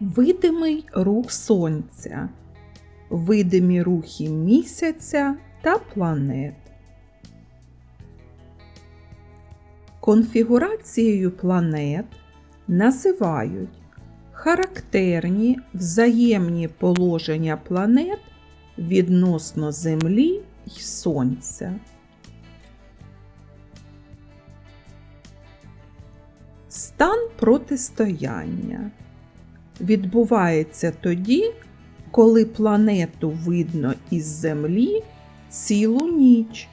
Видимий рух Сонця, видимі рухи місяця та планет. Конфігурацією планет називають характерні взаємні положення планет відносно Землі й Сонця. Стан протистояння відбувається тоді, коли планету видно із Землі цілу ніч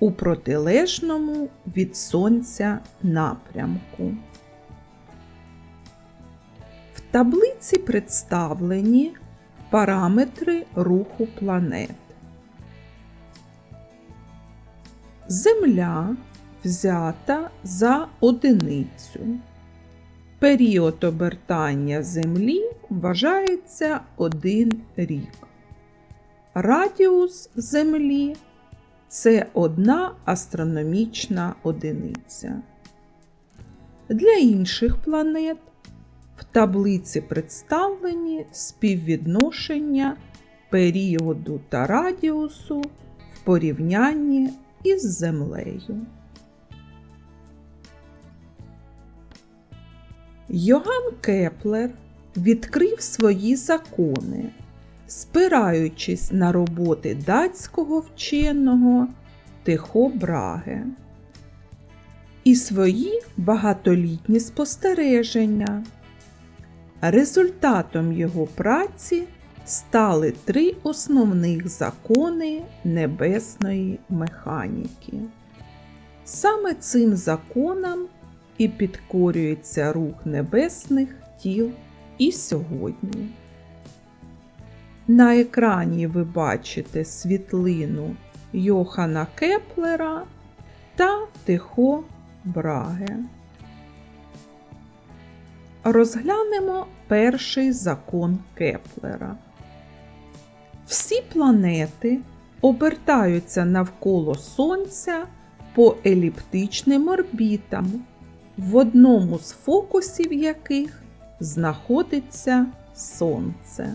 у протилежному від Сонця напрямку. В таблиці представлені параметри руху планет. Земля взята за одиницю. Період обертання Землі вважається один рік. Радіус Землі це одна астрономічна одиниця. Для інших планет в таблиці представлені співвідношення періоду та радіусу в порівнянні із Землею. Йоган Кеплер відкрив свої закони, спираючись на роботи датського вченого Тихо Браге і свої багатолітні спостереження. Результатом його праці стали три основних закони небесної механіки. Саме цим законам і підкорюється рух небесних тіл і сьогодні. На екрані ви бачите світлину Йохана Кеплера та Тихо Браге. Розглянемо перший закон Кеплера. Всі планети обертаються навколо Сонця по еліптичним орбітам, в одному з фокусів яких знаходиться Сонце.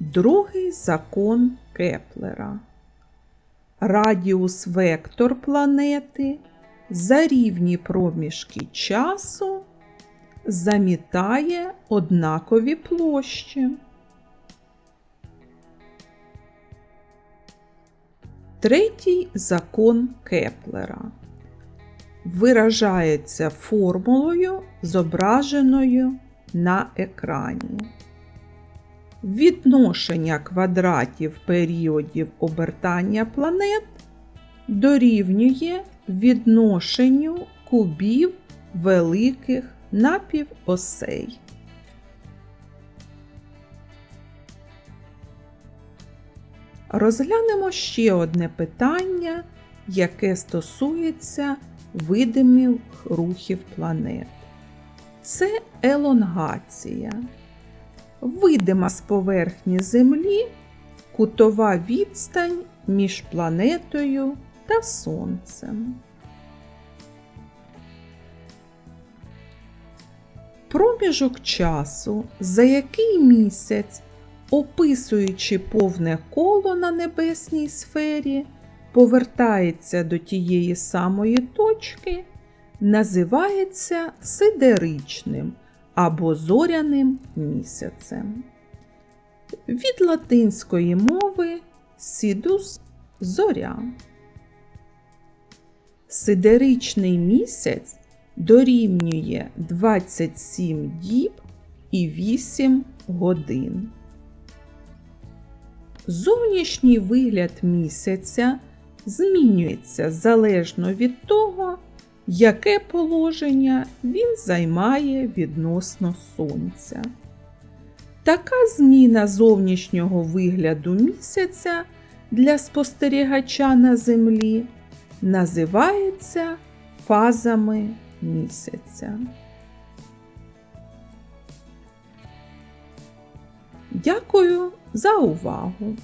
Другий закон Кеплера. Радіус вектор планети за рівні проміжки часу замітає однакові площі. Третій закон Кеплера виражається формулою, зображеною на екрані. Відношення квадратів періодів обертання планет дорівнює відношенню кубів великих напівосей. Розглянемо ще одне питання, яке стосується видимих рухів планет. Це елонгація. Видима з поверхні Землі кутова відстань між планетою та Сонцем. Проміжок часу, за який місяць, описуючи повне коло на небесній сфері, повертається до тієї самої точки, називається сидеричним або зоряним місяцем. Від латинської мови сідус зоря. Сидеричний місяць дорівнює 27 діб і 8 годин. Зовнішній вигляд місяця змінюється залежно від того, яке положення він займає відносно Сонця. Така зміна зовнішнього вигляду місяця для спостерігача на Землі називається фазами місяця. Дякую за увагу!